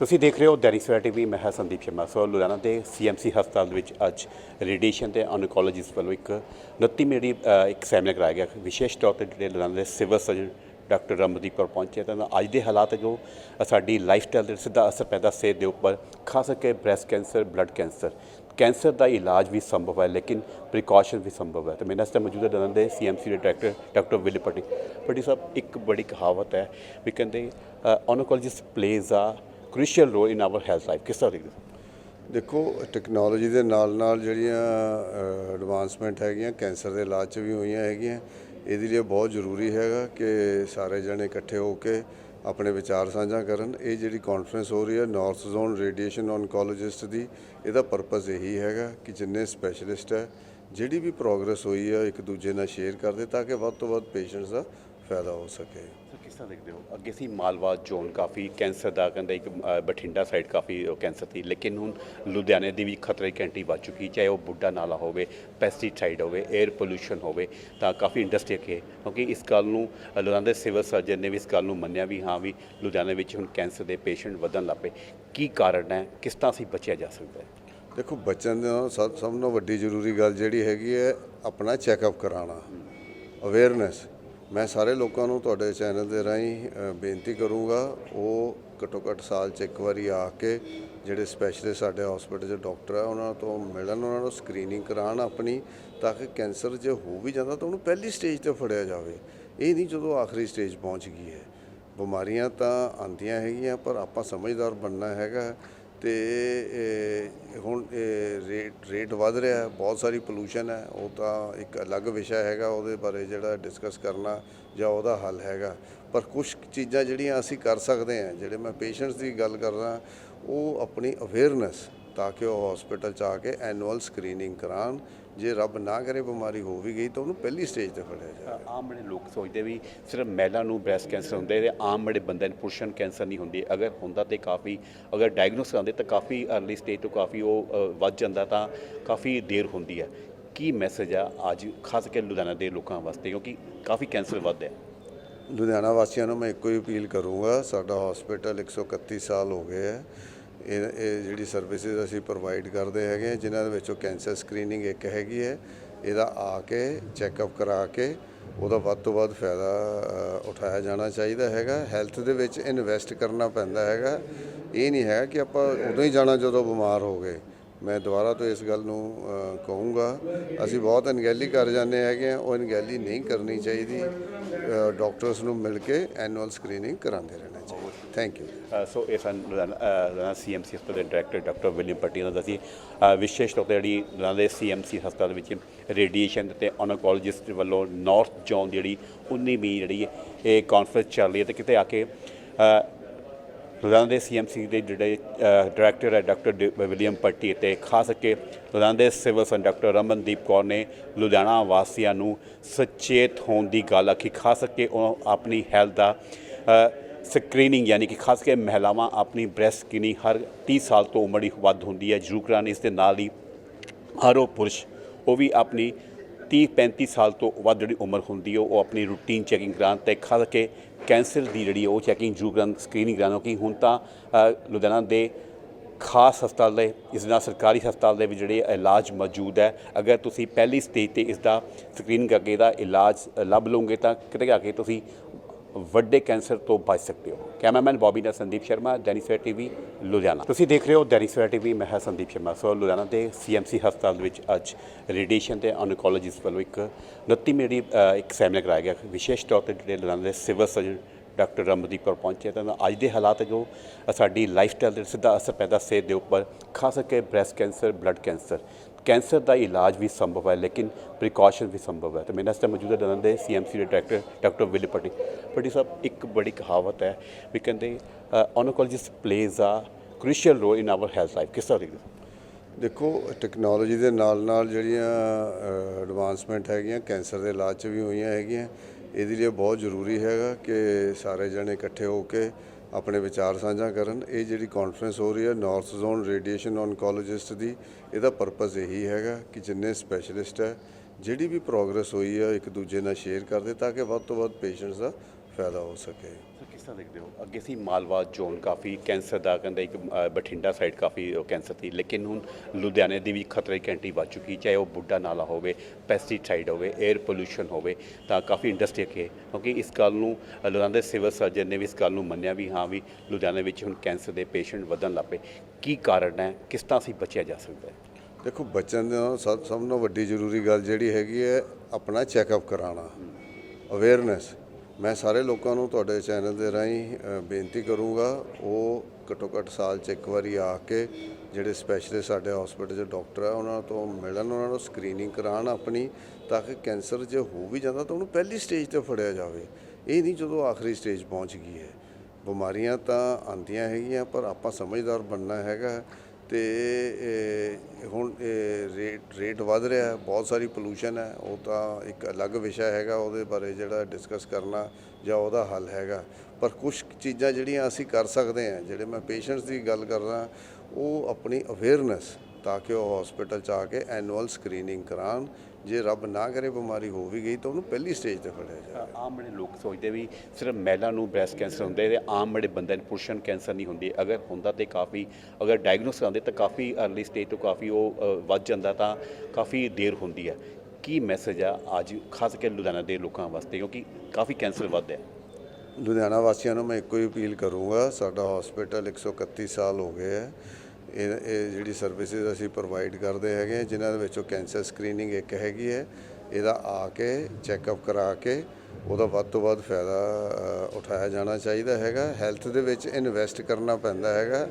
ਤੁਸੀਂ ਦੇਖ ਰਹੇ ਹੋ ਦੈਨਿਕ ਸਵੇਰਾ ਟੀਵੀ, ਮੈਂ ਹਾਂ ਸੰਦੀਪ ਸ਼ਰਮਾ ਸੋ ਲੁਧਿਆਣਾ ਦੇ ਸੀਐਮਸੀ ਹਸਪਤਾਲ ਦੇ ਵਿੱਚ ਅੱਜ ਰੇਡੀਏਸ਼ਨ ਤੇ ਔਨਕੋਲੋਜਿਸਟ ਵੱਲੋਂ ਇੱਕ 29 ਮੇਰੀ ਇੱਕ ਸੈਮੀਨਾਰ ਕਰਾਇਆ ਗਿਆ। ਵਿਸ਼ੇਸ਼ ਤੌਰ ਤੇ ਜਿਹੜੇ ਲੁਧਿਆਣਾ ਦੇ civil surgeon doctor Ramandeep Kaur ਪਹੁੰਚੇ ਤਾਂ ਅੱਜ ਦੇ ਹਾਲਾਤ ਜੋ ਸਾਡੀ ਲਾਈਫ ਸਟਾਈਲ ਤੇ ਸਿੱਧਾ ਅਸਰ ਪੈਂਦਾ ਸਿਹਤ ਦੇ ਉੱਪਰ, ਖਾਸ ਕਰਕੇ breast cancer blood cancer cancer ਦਾ ਇਲਾਜ ਵੀ ਸੰਭਵ ਹੈ, ਲੇਕਿਨ ਪ੍ਰੀਕਾਸ਼ਨ ਵੀ ਸੰਭਵ ਹੈ। ਤੇ ਮੇਰੇ ਨਾਲ ਇਸ ਟਾਈਮ ਮੌਜੂਦ ਹੈ ਲੁਧਿਆਣਾ ਦੇ ਸੀਐਮਸੀ ਦੇ ਡਾਇਰੈਕਟਰ ਡਾਕਟਰ ਵਿਲ ਪਟੀ ਪਟੀ ਸਾਹਿਬ, ਇੱਕ ਬੜੀ ਕਹਾਵਤ ਹੈ ਵੀ ਕਹਿੰਦੇ oncologist plays a crucial role in our health life ਕਿਸ ਤਰ੍ਹਾਂ ਦੇਖਦੇ ਹੋ ਦੇਖੋ ਟੈਕਨੋਲੋਜੀ ਦੇ ਨਾਲ ਨਾਲ ਜਿਹੜੀਆਂ ਐਡਵਾਂਸਮੈਂਟ ਹੈਗੀਆਂ ਕੈਂਸਰ ਦੇ ਇਲਾਜ 'ਚ ਵੀ ਹੋਈਆਂ ਹੈਗੀਆਂ, ਇਹਦੇ ਲਈ ਬਹੁਤ ਜ਼ਰੂਰੀ ਹੈਗਾ ਕਿ ਸਾਰੇ ਜਣੇ ਇਕੱਠੇ ਹੋ ਕੇ ਆਪਣੇ ਵਿਚਾਰ ਸਾਂਝਾ ਕਰਨ। ਇਹ ਜਿਹੜੀ ਕਾਨਫਰੰਸ ਹੋ ਰਹੀ ਹੈ ਨਾਰਥ ਜ਼ੋਨ ਰੇਡੀਏਸ਼ਨ ਔਨਕੋਲੋਜਿਸਟ ਦੀ, ਇਹਦਾ ਪਰਪਸ ਇਹੀ ਹੈਗਾ ਕਿ ਜਿੰਨੇ ਸਪੈਸ਼ਲਿਸਟ ਹੈ, ਜਿਹੜੀ ਵੀ ਪ੍ਰੋਗਰੈਸ ਹੋਈ ਹੈ, ਇੱਕ ਦੂਜੇ ਨਾਲ ਸ਼ੇਅਰ ਕਰਦੇ, ਤਾਂ ਕਿ ਵੱਧ ਤੋਂ ਵੱਧ ਪੇਸ਼ੈਂਟਸ ਦਾ ਫਾਇਦਾ ਹੋ ਸਕੇ। ਸਰ ਕਿਸ ਤਰ੍ਹਾਂ ਦੇਖਦੇ ਹੋ? ਅੱਗੇ ਸੀ ਮਾਲਵਾ ਜ਼ੋਨ ਕਾਫੀ ਕੈਂਸਰ ਦਾ ਕਹਿੰਦਾ ਇੱਕ ਅ, ਬਠਿੰਡਾ ਸਾਈਡ ਕਾਫੀ ਉਹ ਕੈਂਸਰ ਸੀ। ਲੇਕਿਨ ਹੁਣ ਲੁਧਿਆਣੇ ਦੀ ਵੀ ਖਤਰੇ ਦੀ ਘੰਟੀ ਵੱਜ ਚੁੱਕੀ ਚਾਹੇ ਉਹ ਬੁੱਢਾ ਨਾਲਾ ਹੋਵੇ ਪੈਸਟੀਸਾਈਡ ਹੋਵੇ 에ਅਰ ਪੋਲੂਸ਼ਨ ਹੋਵੇ ਤਾਂ ਕਾਫੀ ਇੰਡਸਟਰੀ ਹੈ ਕਿਉਂਕਿ ਇਸ ਗੱਲ ਨੂੰ ਅ, ਲੁਧਿਆਣਾ ਦੇ ਸਿਵਲ ਸਰਜਨ ਨੇ ਵੀ ਇਸ ਗੱਲ ਨੂੰ ਮੰਨਿਆ ਵੀ ਹਾਂ ਵੀ ਲੁਧਿਆਣੇ ਵਿੱਚ ਹੁਣ ਕੈਂਸਰ ਦੇ ਪੇਸ਼ੈਂਟ ਵਧਣ ਲੱਗ ਪਏ। ਕੀ ਕਾਰਨ ਹੈ? ਕਿਸ ਤਰ੍ਹਾਂ ਅਸੀਂ ਬਚਿਆ ਜਾ ਸਕਦਾ ਹੈ? ਦੇਖੋ ਬੱਚਨ ਦਾ ਸਭ ਸਭ ਤੋਂ ਵੱਡੀ ਜ਼ਰੂਰੀ ਗੱਲ ਜਿਹੜੀ ਹੈਗੀ ਹੈ ਆਪਣਾ ਚੈੱਕਅਪ ਕਰਾਉਣਾ। ਅਵੇਅਰਨੈਸ ਮੈਂ ਸਾਰੇ ਲੋਕਾਂ ਨੂੰ ਤੁਹਾਡੇ ਚੈਨਲ ਦੇ ਰਾਹੀਂ ਬੇਨਤੀ ਕਰੂੰਗਾ, ਉਹ ਘੱਟੋ ਘੱਟ ਸਾਲ 'ਚ ਇੱਕ ਵਾਰੀ ਆ ਕੇ ਜਿਹੜੇ ਸਪੈਸ਼ਲਿਸਟ ਸਾਡੇ ਹਸਪੀਟਲ 'ਚ ਡਾਕਟਰ ਆ, ਉਹਨਾਂ ਤੋਂ ਮਿਲਣ, ਉਹਨਾਂ ਨੂੰ ਸਕਰੀਨਿੰਗ ਕਰਾਉਣ ਆਪਣੀ, ਤਾਂ ਕਿ ਕੈਂਸਰ ਜੇ ਹੋ ਵੀ ਜਾਂਦਾ ਤਾਂ ਉਹਨੂੰ ਪਹਿਲੀ ਸਟੇਜ ਤੇ ਫੜਿਆ ਜਾਵੇ। ਇਹ ਨਹੀਂ ਜਦੋਂ ਆਖਰੀ ਸਟੇਜ ਪਹੁੰਚ ਗਈ ਹੈ। ਬਿਮਾਰੀਆਂ ਤਾਂ ਆਉਂਦੀਆਂ ਹੈਗੀਆਂ, ਪਰ ਆਪਾਂ ਸਮਝਦਾਰ ਬਣਨਾ ਹੈਗਾ। ਤੇ ਹੁਣ ਇਹ ਰੇਟ ਰੇਟ ਵਧ ਰਿਹਾ ਬਹੁਤ ਸਾਰੀ ਪੋਲੂਸ਼ਨ ਹੈ, ਉਹ ਤਾਂ ਇੱਕ ਅਲੱਗ ਵਿਸ਼ਾ ਹੈਗਾ, ਉਹਦੇ ਬਾਰੇ ਜਿਹੜਾ ਡਿਸਕਸ ਕਰਨਾ ਜਾਂ ਉਹਦਾ ਹੱਲ ਹੈਗਾ। ਪਰ ਕੁਝ ਚੀਜ਼ਾਂ ਜਿਹੜੀਆਂ ਅਸੀਂ ਕਰ ਸਕਦੇ ਹਾਂ, ਜਿਹੜੇ ਮੈਂ ਪੇਸ਼ੈਂਟਸ ਦੀ ਗੱਲ ਕਰ ਰਹਾ, ਉਹ ਆਪਣੀ ਅਵੇਅਰਨੈਸ ਤਾਂ ਕਿ ਉਹ ਹਸਪੀਟਲ ਚ ਆ ਕੇ ਐਨੂਅਲ ਸਕਰੀਨਿੰਗ ਕਰਾਉਣ ਜੇ ਰੱਬ ਨਾ ਕਰੇ ਬਿਮਾਰੀ ਹੋ ਵੀ ਗਈ ਤਾਂ ਉਹਨੂੰ ਪਹਿਲੀ ਸਟੇਜ ਤੇ ਫੜਿਆ ਜਾਵੇ। ਆਮ ਬੜੇ ਲੋਕ ਸੋਚਦੇ ਵੀ ਸਿਰਫ ਮਹਿਲਾ ਨੂੰ ਬ੍ਰੈਸਟ ਕੈਂਸਰ ਹੁੰਦਾ ਹੈ ਤੇ ਆਮ ਬੜੇ ਬੰਦੇ ਨੂੰ ਪੁਰਸ਼ਨ ਕੈਂਸਰ ਨਹੀਂ ਹੁੰਦੀ। ਅਗਰ ਹੁੰਦਾ ਤੇ ਕਾਫੀ ਅਗਰ ਡਾਇਗਨੋਸ ਕਰਾਉਂਦੇ ਤਾਂ ਕਾਫੀ ਅਰਲੀ ਸਟੇਜ ਤੋਂ ਕਾਫੀ ਉਹ ਵੱਧ ਜਾਂਦਾ ਤਾਂ ਕਾਫੀ ਦੇਰ ਹੁੰਦੀ ਹੈ। ਕੀ ਮੈਸੇਜ ਆ ਅੱਜ ਖਾਸ ਕਰਕੇ ਲੁਧਿਆਣਾ ਦੇ ਲੋਕਾਂ ਵਾਸਤੇ? ਕਿਉਂਕਿ ਕਾਫੀ ਕੈਂਸਰ ਵੱਧ ਹੈ। ਲੁਧਿਆਣਾ ਵਾਸੀਆਂ ਨੂੰ ਮੈਂ ਇੱਕੋ ਹੀ ਅਪੀਲ ਕਰੂੰਗਾ ਸਾਡਾ ਹਸਪੀਟਲ 131 ਸਾਲ ਹੋ ਗਏ ਹੈ। ਇਹ ਇਹ ਜਿਹੜੀ ਸਰਵਿਸਿਜ਼ ਅਸੀਂ ਪ੍ਰੋਵਾਈਡ ਕਰਦੇ ਹੈਗੇ ਹਾਂ, ਜਿਨ੍ਹਾਂ ਦੇ ਵਿੱਚੋਂ ਕੈਂਸਰ ਸਕਰੀਨਿੰਗ ਇੱਕ ਹੈਗੀ ਹੈ ਇਹਦਾ ਆ ਕੇ ਚੈੱਕਅਪ ਕਰਾ ਕੇ ਉਹਦਾ ਵੱਧ ਤੋਂ ਵੱਧ ਫਾਇਦਾ ਉਠਾਇਆ ਜਾਣਾ ਚਾਹੀਦਾ ਹੈਗਾ। ਹੈਲਥ ਦੇ ਵਿੱਚ ਇਨਵੈਸਟ ਕਰਨਾ ਪੈਂਦਾ ਹੈਗਾ। ਇਹ ਨਹੀਂ ਹੈ ਕਿ ਆਪਾਂ ਉਦੋਂ ਹੀ ਜਾਣਾ ਜਦੋਂ ਬਿਮਾਰ ਹੋ ਗਏ। ਮੈਂ ਦੁਬਾਰਾ ਤੋਂ ਇਸ ਗੱਲ ਨੂੰ ਕਹੂੰਗਾ ਅਸੀਂ ਬਹੁਤ ਅਣਗਹਿਲੀ ਕਰ ਜਾਂਦੇ ਹੈਗੇ ਆ ਉਹ ਅਣਗਹਿਲੀ ਨਹੀਂ ਕਰਨੀ ਚਾਹੀਦੀ। ਡਾਕਟਰਸ ਨੂੰ ਮਿਲ ਕੇ ਐਨੂਅਲ ਸਕਰੀਨਿੰਗ ਕਰਾਉਂਦੇ ਰਹਿਣਾ। ਚਾਹੀਦਾ ਥੈਂਕ ਯੂ ਸੋ ਇਹ ਸਨ ਲੁਧਿਆਣਾ ਸੀਐਮਸੀ ਹਸਪਤਾਲ ਦੇ ਡਾਇਰੈਕਟਰ ਡਾਕਟਰ ਵਿਲੀਅਮ ਪੱਟੀ ਨੇ ਦੱਸੀ ਅ, ਵਿਸ਼ੇਸ਼ ਤੌਰ ਤੇ ਜਿਹੜੀ ਲੁਧਿਆਣਾ ਦੇ ਸੀਐਮਸੀ ਹਸਪਤਾਲ ਵਿੱਚ ਰੇਡੀਏਸ਼ਨ ਤੇ ਔਨਕੋਲੋਜਿਸਟ ਵੱਲੋਂ ਨਾਰਥ ਜ਼ੋਨ ਦੀ ਜਿਹੜੀ 19ਵੀਂ ਜਿਹੜੀ ਇਹ ਕਾਨਫਰੰਸ ਚੱਲ ਰਹੀ ਹੈ ਤੇ ਕਿਤੇ ਆ ਕੇ ਲੁਧਿਆਣਾ ਦੇ ਸੀਐਮਸੀ ਦੇ ਜਿਹੜੇ ਡਾਇਰੈਕਟਰ ਹੈ ਡਾਕਟਰ ਡ- ਵਿਲੀਅਮ ਪੱਟੀ ਤੇ ਖਾਸ ਕਰਕੇ ਲੁਧਿਆਣਾ ਦੇ civil surgeon doctor Ramandeep Kaur ਨੇ ਲੁਧਿਆਣਾ ਵਾਸੀਆਂ ਨੂੰ ਸੁਚੇਤ ਹੋਣ ਦੀ ਗੱਲ ਆਖੀ ਖਾਸ ਕਰਕੇ ਉਹ ਆਪਣੀ ਹੈਲਥ ਦਾ ਸਕਰੀਨਿੰਗ ਯਾਨੀ ਕਿ ਖਾਸ ਕਰਕੇ ਮਹਿਲਾਵਾਂ ਆਪਣੀ ਬ੍ਰੈਸਟ ਸਕਰੀਨਿੰਗ ਹਰ 30 ਸਾਲ ਤੋਂ ਉਮਰ ਹੀ ਵੱਧ ਹੁੰਦੀ ਹੈ। ਜ਼ਰੂਰ ਕਰਾਉਣ ਇਸ ਦੇ ਨਾਲ ਹੀ ਹਰ ਉਹ ਪੁਰਸ਼, ਉਹ ਵੀ ਆਪਣੀ 30 35 ਸਾਲ ਤੋਂ ਵੱਧ ਜਿਹੜੀ ਉਮਰ ਹੁੰਦੀ ਹੈ, ਉਹ ਆਪਣੀ ਰੂਟੀਨ ਚੈਕਿੰਗ ਕਰਾਉਣ ਤੇ ਖਾਸ ਕਰਕੇ ਕੈਂਸਰ ਦੀ ਜਿਹੜੀ ਉਹ ਚੈਕਿੰਗ ਜ਼ਰੂਰ ਕਰਾਉਣ ਸਕਰੀਨਿੰਗ ਕਰਾਉਣ ਕਿ ਹੁਣ ਤਾਂ ਲੁਧਿਆਣਾ ਦੇ ਖਾਸ ਹਸਪਤਾਲ ਦੇ, ਇਸ ਨਾਲ ਸਰਕਾਰੀ ਹਸਪਤਾਲ ਦੇ ਵਿੱਚ ਜਿਹੜੇ ਇਲਾਜ ਮੌਜੂਦ ਹੈ। ਅਗਰ ਤੁਸੀਂ ਪਹਿਲੀ ਸਟੇਜ ਤੇ ਇਸ ਦਾ ਸਕਰੀਨਿੰਗ ਕਰਕੇ ਇਹਦਾ ਇਲਾਜ ਲੱਭ ਲਓਗੇ ਤਾਂ ਕਿਤੇ ਜਾ ਕੇ ਤੁਸੀਂ ਵੱਡੇ ਕੈਂਸਰ ਤੋਂ ਬਚ ਸਕਦੇ ਹੋ। ਕੈਮਰਾਮੈਨ ਬੌਬੀ ਨਾਲ ਸੰਦੀਪ ਸ਼ਰਮਾ ਦੈਨਿਕ ਸਵੇਰਾ ਟੀਵੀ, ਲੁਧਿਆਣਾ। ਤੁਸੀਂ ਦੇਖ ਰਹੇ ਹੋ ਦੈਨਿਕ ਸਵੇਰਾ ਟੀਵੀ, ਮੈਂ ਹਾਂ ਸੰਦੀਪ ਸ਼ਰਮਾ। ਸੋ ਲੁਧਿਆਣਾ ਦੇ ਸੀਐਮਸੀ ਹਸਪਤਾਲ ਦੇ ਵਿੱਚ ਅੱਜ ਰੇਡੀਏਸ਼ਨ ਤੇ ਔਨਕੋਲੋਜਿਸਟ ਵੱਲੋਂ ਇੱਕ 29 ਮੇਰੀ ਇੱਕ ਸੈਮੀਨਾਰ ਕਰਾਇਆ ਗਿਆ। ਵਿਸ਼ੇਸ਼ ਤੌਰ ਤੇ ਜਿਹੜੇ ਲੁਧਿਆਣਾ ਦੇ civil surgeon doctor Ramandeep Kaur ਪਹੁੰਚੇ ਤਾਂ ਅੱਜ ਦੇ ਹਾਲਾਤ ਜੋ ਸਾਡੀ ਲਾਈਫ ਸਟਾਈਲ ਤੇ ਸਿੱਧਾ ਅਸਰ ਪੈਂਦਾ, ਸਿਹਤ ਦੇ ਉੱਪਰ, ਖਾਸ ਕਰਕੇ breast cancer blood cancer cancer ਦਾ ਇਲਾਜ ਵੀ ਸੰਭਵ ਹੈ, ਲੇਕਿਨ ਪ੍ਰੀਕਾਸ਼ਨ ਵੀ ਸੰਭਵ ਹੈ। ਤੇ ਮੇਰੇ ਨਾਲ ਇਸ time ਮੌਜੂਦ ਹੈ ਲੁਧਿਆਣਾ ਦੇ ਸੀਐਮਸੀ ਦੇ ਡਾਇਰੈਕਟਰ ਡਾਕਟਰ ਵਿਲੀ ਪੱਟੀ ਪੱਟੀ ਸਾਹਿਬ, ਇੱਕ ਬੜੀ ਕਹਾਵਤ ਹੈ, ਵੀ ਕਹਿੰਦੇ oncologist plays a crucial role in our health life ਕਿਸ ਤਰ੍ਹਾਂ ਦੇਖਦੇ ਦੇਖੋ ਟੈਕਨੋਲੋਜੀ ਦੇ ਨਾਲ ਨਾਲ ਜਿਹੜੀਆਂ ਐਡਵਾਂਸਮੈਂਟ ਹੈਗੀਆਂ, ਕੈਂਸਰ ਦੇ ਇਲਾਜ 'ਚ ਵੀ ਹੋਈਆਂ ਹੈਗੀਆਂ, ਇਹਦੇ ਲਈ ਬਹੁਤ ਜ਼ਰੂਰੀ ਹੈਗਾ ਕਿ ਸਾਰੇ ਜਣੇ ਇਕੱਠੇ ਹੋ ਕੇ ਆਪਣੇ ਵਿਚਾਰ ਸਾਂਝਾ ਕਰਨ। ਇਹ ਜਿਹੜੀ ਕਾਨਫਰੰਸ ਹੋ ਰਹੀ ਹੈ ਨਾਰਥ ਜ਼ੋਨ ਰੇਡੀਏਸ਼ਨ ਔਨਕੋਲੋਜਿਸਟ ਦੀ, ਇਹਦਾ ਪਰਪਸ ਇਹੀ ਹੈਗਾ ਕਿ ਜਿੰਨੇ ਸਪੈਸ਼ਲਿਸਟ ਹੈ, ਜਿਹੜੀ ਵੀ ਪ੍ਰੋਗਰੈਸ ਹੋਈ ਹੈ, ਇੱਕ ਦੂਜੇ ਨਾਲ ਸ਼ੇਅਰ ਕਰਦੇ, ਤਾਂ ਕਿ ਵੱਧ ਤੋਂ ਵੱਧ ਪੇਸ਼ੈਂਟਸ ਦਾ ਫਾਇਦਾ ਹੋ ਸਕੇ। ਸਰ ਕਿਸ ਤਰ੍ਹਾਂ ਦੇਖਦੇ ਹੋ? ਅੱਗੇ ਸੀ ਮਾਲਵਾ ਜ਼ੋਨ ਕਾਫੀ ਕੈਂਸਰ ਦਾ ਕਹਿੰਦੇ ਇੱਕ ਅ, ਬਠਿੰਡਾ ਸਾਈਡ ਕਾਫੀ ਉਹ ਕੈਂਸਰ ਸੀ। ਲੇਕਿਨ ਹੁਣ ਲੁਧਿਆਣੇ ਦੀ ਵੀ ਖਤਰੇ ਦੀ ਘੰਟੀ ਵੱਜ ਚੁੱਕੀ ਚਾਹੇ ਉਹ ਬੁੱਢਾ ਨਾਲਾ ਹੋਵੇ ਪੈਸਟੀਸਾਈਡ ਹੋਵੇ 에ਅਰ ਪੋਲੂਸ਼ਨ ਹੋਵੇ ਤਾਂ ਕਾਫੀ ਇੰਡਸਟਰੀ ਹੈ ਕਿਉਂਕਿ ਇਸ ਗੱਲ ਨੂੰ ਅ, ਲੁਧਿਆਣਾ ਦੇ ਸਿਵਲ ਸਰਜਨ ਨੇ ਵੀ ਇਸ ਗੱਲ ਨੂੰ ਮੰਨਿਆ ਵੀ ਹਾਂ ਵੀ ਲੁਧਿਆਣੇ ਵਿੱਚ ਹੁਣ ਕੈਂਸਰ ਦੇ ਪੇਸ਼ੈਂਟ ਵਧਣ ਲੱਗ ਪਏ। ਕੀ ਕਾਰਨ ਹੈ? ਕਿਸ ਤਰ੍ਹਾਂ ਅਸੀਂ ਬਚਿਆ ਜਾ ਸਕਦਾ ਹੈ? ਦੇਖੋ ਬੱਚਿਆਂ ਦਾ ਸਭ ਸਭ ਤੋਂ ਵੱਡੀ ਜ਼ਰੂਰੀ ਗੱਲ ਜਿਹੜੀ ਹੈਗੀ ਹੈ ਆਪਣਾ ਚੈੱਕਅਪ ਕਰਾਉਣਾ। ਅਵੇਅਰਨੈਸ ਮੈਂ ਸਾਰੇ ਲੋਕਾਂ ਨੂੰ ਤੁਹਾਡੇ ਚੈਨਲ ਦੇ ਰਾਹੀਂ ਬੇਨਤੀ ਕਰੂੰਗਾ, ਉਹ ਘੱਟੋ ਘੱਟ ਸਾਲ 'ਚ ਇੱਕ ਵਾਰੀ ਆ ਕੇ ਜਿਹੜੇ ਸਪੈਸ਼ਲਿਸਟ ਸਾਡੇ ਹਸਪੀਟਲ 'ਚ ਡਾਕਟਰ ਆ, ਉਹਨਾਂ ਤੋਂ ਮਿਲਣ, ਉਹਨਾਂ ਨੂੰ ਸਕਰੀਨਿੰਗ ਕਰਾਉਣ ਆਪਣੀ, ਤਾਂ ਕਿ ਕੈਂਸਰ ਜੇ ਹੋ ਵੀ ਜਾਂਦਾ ਤਾਂ ਉਹਨੂੰ ਪਹਿਲੀ ਸਟੇਜ ਤੇ ਫੜਿਆ ਜਾਵੇ। ਇਹ ਨਹੀਂ ਜਦੋਂ ਆਖਰੀ ਸਟੇਜ ਪਹੁੰਚ ਗਈ ਹੈ। ਬਿਮਾਰੀਆਂ ਤਾਂ ਆਉਂਦੀਆਂ ਹੈਗੀਆਂ, ਪਰ ਆਪਾਂ ਸਮਝਦਾਰ ਬਣਨਾ ਹੈਗਾ। ਤੇ ਹੁਣ ਇਹ ਰੇਟ ਰੇਟ ਵਧ ਰਿਹਾ ਬਹੁਤ ਸਾਰੀ ਪੋਲੂਸ਼ਨ ਹੈ, ਉਹ ਤਾਂ ਇੱਕ ਅਲੱਗ ਵਿਸ਼ਾ ਹੈਗਾ, ਉਹਦੇ ਬਾਰੇ ਜਿਹੜਾ ਡਿਸਕਸ ਕਰਨਾ ਜਾਂ ਉਹਦਾ ਹੱਲ ਹੈਗਾ। ਪਰ ਕੁਝ ਚੀਜ਼ਾਂ ਜਿਹੜੀਆਂ ਅਸੀਂ ਕਰ ਸਕਦੇ ਹਾਂ, ਜਿਹੜੇ ਮੈਂ ਪੇਸ਼ੈਂਟਸ ਦੀ ਗੱਲ ਕਰ ਰਹਾ, ਉਹ ਆਪਣੀ ਅਵੇਅਰਨੈਸ ਤਾਂ ਕਿ ਉਹ ਹਸਪੀਟਲ ਚ ਆ ਕੇ ਐਨੂਅਲ ਸਕਰੀਨਿੰਗ ਕਰਾਉਣ ਜੇ ਰੱਬ ਨਾ ਕਰੇ ਬਿਮਾਰੀ ਹੋ ਵੀ ਗਈ ਤਾਂ ਉਹਨੂੰ ਪਹਿਲੀ ਸਟੇਜ ਤੇ ਫੜਿਆ ਜਾਵੇ। ਆਮ ਬੜੇ ਲੋਕ ਸੋਚਦੇ ਵੀ ਸਿਰਫ ਮਹਿਲਾ ਨੂੰ ਬ੍ਰੈਸਟ ਕੈਂਸਰ ਹੁੰਦਾ ਹੈ ਤੇ ਆਮ ਬੜੇ ਬੰਦੇ ਨੂੰ ਪੁਰਸ਼ਾਂ ਨੂੰ ਕੈਂਸਰ ਨਹੀਂ ਹੁੰਦੀ। ਅਗਰ ਹੁੰਦਾ ਤੇ ਕਾਫੀ ਅਗਰ ਡਾਇਗਨੋਸ ਕਰਾਉਂਦੇ ਤਾਂ ਕਾਫੀ ਅਰਲੀ ਸਟੇਜ ਤੋਂ ਕਾਫੀ ਉਹ ਵੱਧ ਜਾਂਦਾ ਤਾਂ ਕਾਫੀ ਦੇਰ ਹੁੰਦੀ ਹੈ। ਕੀ ਮੈਸੇਜ ਆ ਅੱਜ ਖਾਸ ਕਰਕੇ ਲੁਧਿਆਣਾ ਦੇ ਲੋਕਾਂ ਵਾਸਤੇ? ਕਿਉਂਕਿ ਕਾਫੀ ਕੈਂਸਰ ਵੱਧ ਹੈ। ਲੁਧਿਆਣਾ ਵਾਸੀਆਂ ਨੂੰ ਮੈਂ ਇੱਕੋ ਹੀ ਅਪੀਲ ਕਰੂੰਗਾ ਸਾਡਾ ਹਸਪੀਟਲ 131 ਸਾਲ ਹੋ ਗਏ ਹੈ। ਇਹ ਇਹ ਜਿਹੜੀ ਸਰਵਿਸਿਜ਼ ਅਸੀਂ ਪ੍ਰੋਵਾਈਡ ਕਰਦੇ ਹੈਗੇ ਹਾਂ, ਜਿਨ੍ਹਾਂ ਦੇ ਵਿੱਚੋਂ ਕੈਂਸਰ ਸਕਰੀਨਿੰਗ ਇੱਕ ਹੈਗੀ ਹੈ ਇਹਦਾ ਆ ਕੇ ਚੈੱਕਅਪ ਕਰਾ ਕੇ ਉਹਦਾ ਵੱਧ ਤੋਂ ਵੱਧ ਫਾਇਦਾ ਉਠਾਇਆ ਜਾਣਾ ਚਾਹੀਦਾ ਹੈਗਾ। ਹੈਲਥ ਦੇ ਵਿੱਚ ਇਨਵੈਸਟ ਕਰਨਾ ਪੈਂਦਾ ਹੈਗਾ।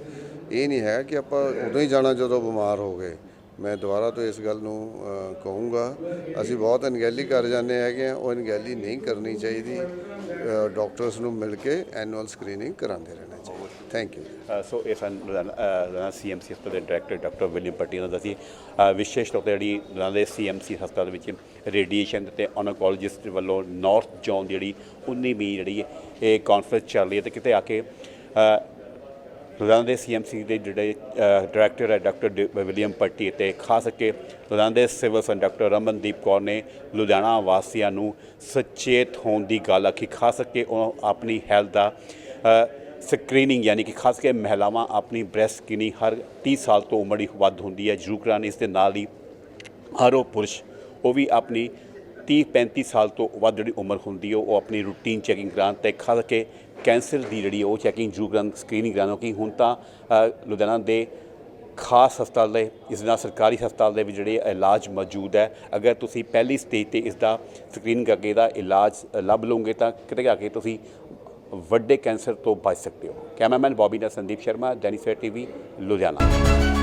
ਇਹ ਨਹੀਂ ਹੈ ਕਿ ਆਪਾਂ ਉਦੋਂ ਹੀ ਜਾਣਾ ਜਦੋਂ ਬਿਮਾਰ ਹੋ ਗਏ। ਮੈਂ ਦੁਬਾਰਾ ਤੋਂ ਇਸ ਗੱਲ ਨੂੰ ਕਹੂੰਗਾ ਅਸੀਂ ਬਹੁਤ ਅਣਗਹਿਲੀ ਕਰ ਜਾਂਦੇ ਹੈਗੇ ਆ ਉਹ ਅਣਗਹਿਲੀ ਨਹੀਂ ਕਰਨੀ ਚਾਹੀਦੀ। ਡਾਕਟਰਸ ਨੂੰ ਮਿਲ ਕੇ ਐਨੂਅਲ ਸਕਰੀਨਿੰਗ ਕਰਾਉਂਦੇ ਰਹਿਣਾ ਚਾਹੀਦਾ। ਥੈਂਕ ਯੂ ਸੋ ਇਹ ਸਨ ਲੁਧਿਆਣਾ ਅ, ਲੁਧਿਆਣਾ ਸੀਐਮਸੀ ਹਸਪਤਾਲ ਦੇ ਡਾਇਰੈਕਟਰ ਡਾਕਟਰ ਵਿਲੀਅਮ ਪੱਟੀ ਨੇ ਦੱਸੀ ਸੀ ਵਿਸ਼ੇਸ਼ ਤੌਰ ਤੇ ਜਿਹੜੀ ਲੁਧਿਆਣਾ ਦੇ ਸੀਐਮਸੀ ਹਸਪਤਾਲ ਵਿੱਚ ਰੇਡੀਏਸ਼ਨ ਤੇ ਔਨਕੋਲੋਜਿਸਟ ਵੱਲੋਂ ਨਾਰਥ ਜ਼ੋਨ ਦੀ ਜਿਹੜੀ 19ਵੀਂ ਜਿਹੜੀ ਇਹ ਕਾਨਫਰੰਸ ਚੱਲ ਰਹੀ ਹੈ ਤੇ ਕਿਤੇ ਆ ਕੇ ਲੁਧਿਆਣਾ ਦੇ ਸੀਐਮਸੀ ਦੇ ਜਿਹੜੇ ਡਾਇਰੈਕਟਰ ਹੈ ਡਾਕਟਰ ਡ- ਵਿਲੀਅਮ ਪੱਟੀ ਤੇ ਖਾਸ ਕਰਕੇ ਲੁਧਿਆਣਾ ਦੇ civil surgeon doctor Ramandeep Kaur ਨੇ ਲੁਧਿਆਣਾ ਵਾਸੀਆਂ ਨੂੰ ਸੁਚੇਤ ਹੋਣ ਦੀ ਗੱਲ ਆਖੀ ਖਾਸ ਕਰਕੇ ਉਹ ਆਪਣੀ ਹੈਲਥ ਦਾ ਸਕਰੀਨਿੰਗ, ਯਾਨੀ ਕਿ ਖਾਸ ਕਰਕੇ ਮਹਿਲਾਵਾਂ ਆਪਣੀ ਬ੍ਰੈਸਟ ਸਕਰੀਨਿੰਗ ਹਰ 30 ਸਾਲ ਤੋਂ ਉਮਰ ਹੀ ਵੱਧ ਹੁੰਦੀ ਹੈ। ਜ਼ਰੂਰ ਕਰਾਉਣ ਇਸ ਦੇ ਨਾਲ ਹੀ ਹਰ ਉਹ ਪੁਰਸ਼, ਉਹ ਵੀ ਆਪਣੀ 30 35 ਸਾਲ ਤੋਂ ਵੱਧ ਜਿਹੜੀ ਉਮਰ ਹੁੰਦੀ ਹੈ, ਉਹ ਆਪਣੀ ਰੂਟੀਨ ਚੈਕਿੰਗ ਕਰਾਉਣ ਤੇ ਖਾਸ ਕਰਕੇ ਕੈਂਸਰ ਦੀ ਜਿਹੜੀ ਉਹ ਚੈਕਿੰਗ ਜ਼ਰੂਰ ਕਰਾਉਣ, ਸਕਰੀਨਿੰਗ ਕਰਾਉਣ ਕਿ ਹੁਣ ਤਾਂ ਲੁਧਿਆਣਾ ਦੇ ਖਾਸ ਹਸਪਤਾਲ ਦੇ, ਇਸ ਨਾਲ ਸਰਕਾਰੀ ਹਸਪਤਾਲ ਦੇ ਵਿੱਚ ਜਿਹੜੇ ਇਲਾਜ ਮੌਜੂਦ ਹੈ। ਅਗਰ ਤੁਸੀਂ ਪਹਿਲੀ ਸਟੇਜ ਤੇ ਇਸ ਦਾ ਸਕਰੀਨਿੰਗ ਕਰਕੇ ਇਹਦਾ ਇਲਾਜ ਲੱਭ ਲਓਗੇ ਤਾਂ ਕਿਤੇ ਜਾ ਕੇ ਤੁਸੀਂ ਵੱਡੇ ਕੈਂਸਰ ਤੋਂ ਬਚ ਸਕਦੇ ਹੋ। ਕੈਮਰਾਮੈਨ ਬੌਬੀ ਨਾਲ ਸੰਦੀਪ ਸ਼ਰਮਾ ਜੈਨੀਸਰ ਟੀਵੀ ਲੁਧਿਆਣਾ।